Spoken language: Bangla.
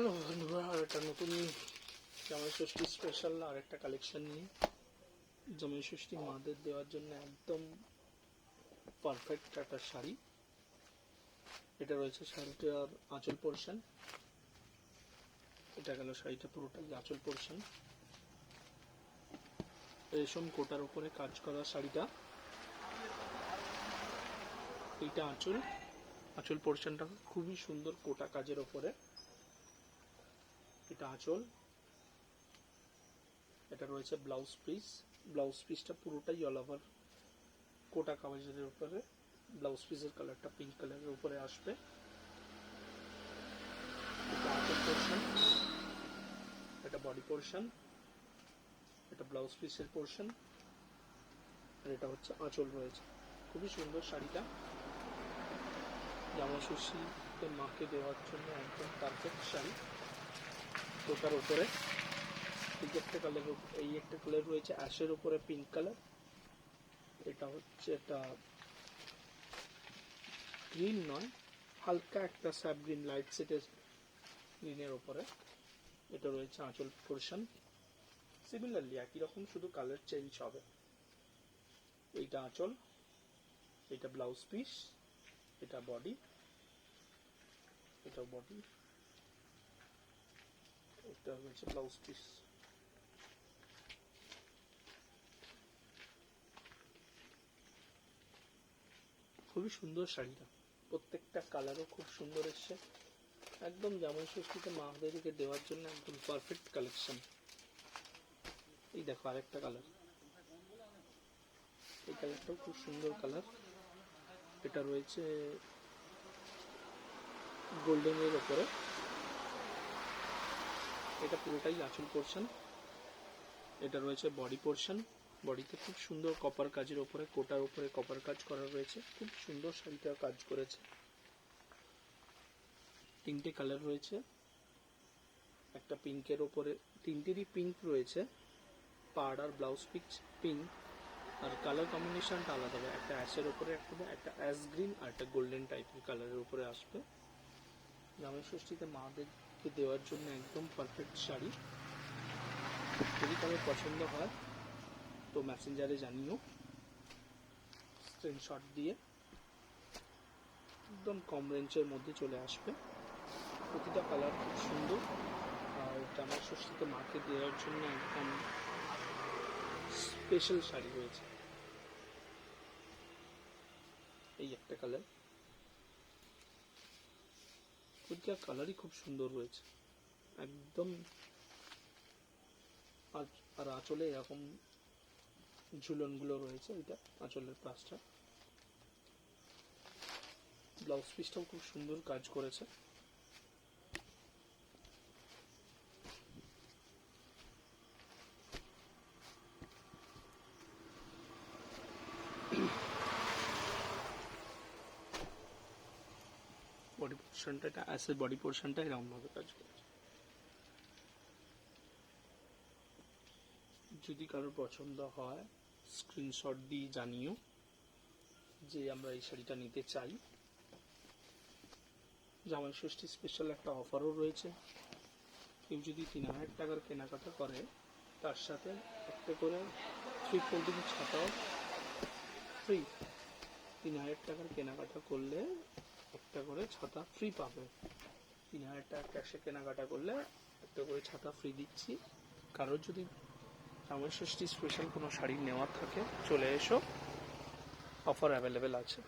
হ্যালো বন্ধুরা, আর একটা নতুন জামাই ষষ্ঠী স্পেশাল আর একটা কালেকশন নিয়ে। জামাই ষষ্ঠী মাদের দেওয়ার জন্য একদম পারফেক্ট একটা শাড়ি। এটা রয়েছে শাড়িটার আঁচল পোর্শন এটা গেল শাড়িটা পুরোটাই আঁচল পোর্শন রেশম কোটার উপরে কাজ করা শাড়িটা। এইটা আঁচল। আঁচল পোর্শনটা খুবই সুন্দর কোটা কাজের ওপরে এটা আঁচল। এটা রয়েছে ব্লাউজ পিস ব্লাউজ পিসটা পুরোটাই অল ওভার কোটা কাগজের উপরে। ব্লাউজ পিসের কালারটা পিঙ্ক কালারের উপরে আসবে। এটা বডি পোর্শন এটা ব্লাউজ পিসের পোর্শন আর এটা হচ্ছে আঁচল রয়েছে। খুবই সুন্দর শাড়িটা। জামা ষষ্ঠীতে মাকে দেওয়ার জন্য একদম পারফেক্ট শাড়ি। কোটার উপরে। এই একটা কালার এই একটা কালার রয়েছে অ্যাশের উপরে পিঙ্ক কালার এটা হচ্ছে এটা গ্রিন নয়, হালকা একটা স্যাপ গ্রিন লাইট সেটের গ্রিনের উপরে। এটা রয়েছে আঁচল পোর্শন সিমিলারলি একই রকম শুধু কালার চেঞ্জ হবে। এইটা আঁচল, এটা ব্লাউজ পিস এটা বডি এটা বডি এটা হচ্ছে ব্লাউজ পিস খুবই সুন্দর শাড়িটা। প্রত্যেকটা কালারও খুব সুন্দর এসছে। একদম জামাই ষষ্ঠীতে মাদেরকে দেওয়ার জন্য একদম পারফেক্ট কালেকশন এই দেখো আরেকটা কালার এই কালারটাও খুব সুন্দর কালার এটা রয়েছে গোল্ডেনের ওপরে। এটা পুরোটাই আঁচল পোর্শন এটা রয়েছে বডি পোর্শন বডিতে খুব সুন্দর কপার কাজের ওপরে, কোটার উপরে কপার কাজ করা রয়েছে। খুব সুন্দর শাড়িটা কাজ করেছে। তিনটে কালার রয়েছে। একটা পিঙ্কের ওপরে, তিনটেরই পিঙ্ক রয়েছে। পাড় আর ব্লাউজ পিচ পিঙ্ক আর কালার কম্বিনেশনটা আলাদা হবে। একটা অ্যাশের উপরে একটা একটা অ্যাশ গ্রিন আর একটা গোল্ডেন টাইপের কালারের উপরে আসবে। জামাই ষষ্ঠীতে মাদেরকে দেওয়ার জন্য একদম পারফেক্ট শাড়ি। যদি কারোর পছন্দ হয়, তো মেসেঞ্জারে জানিও। স্ক্রিনশট দিয়ে একদম কম রেঞ্জের মধ্যে চলে আসবে। প্রতিটা কালার খুব সুন্দর। আর জামাই ষষ্ঠীতে মাকে দেওয়ার জন্য একদম স্পেশাল শাড়ি রয়েছে এই একটা কালার প্রতিটা কালারই খুব সুন্দর রয়েছে একদম আর আর আঁচলে এরকম ঝুলনগুলো রয়েছে এটা, আঁচলের পাশটা ব্লাউজ পিসটাও খুব সুন্দর কাজ করেছে। বডি পোর্শনটা এটা অ্যাসের বডি পোর্শনটা এরকম ভাবে কাজ করেছে। যদি কারোর পছন্দ হয় স্ক্রিনশট দিয়ে জানিও যে আমরা এই শাড়িটা নিতে চাই। জামাই ষষ্ঠী স্পেশাল একটা অফারও রয়েছে। কেউ যদি তিন হাজার টাকার কেনাকাটা করে, তার সাথে একটা করে থ্রি ফোল্ডিং ছাতাও ফ্রি তিন হাজার টাকার কেনাকাটা করলে একটা করে ছাতা ফ্রি পাবে। তিন হাজার টাকা ক্যাশে কেনাকাটা করলে একটা করে ছাতা ফ্রি দিচ্ছি। কারোর যদি জামাই স্পেশাল কোনো শাড়ি নেওয়ার থাকে, চলে এসো। অফার অ্যাভেলেবেল আছে।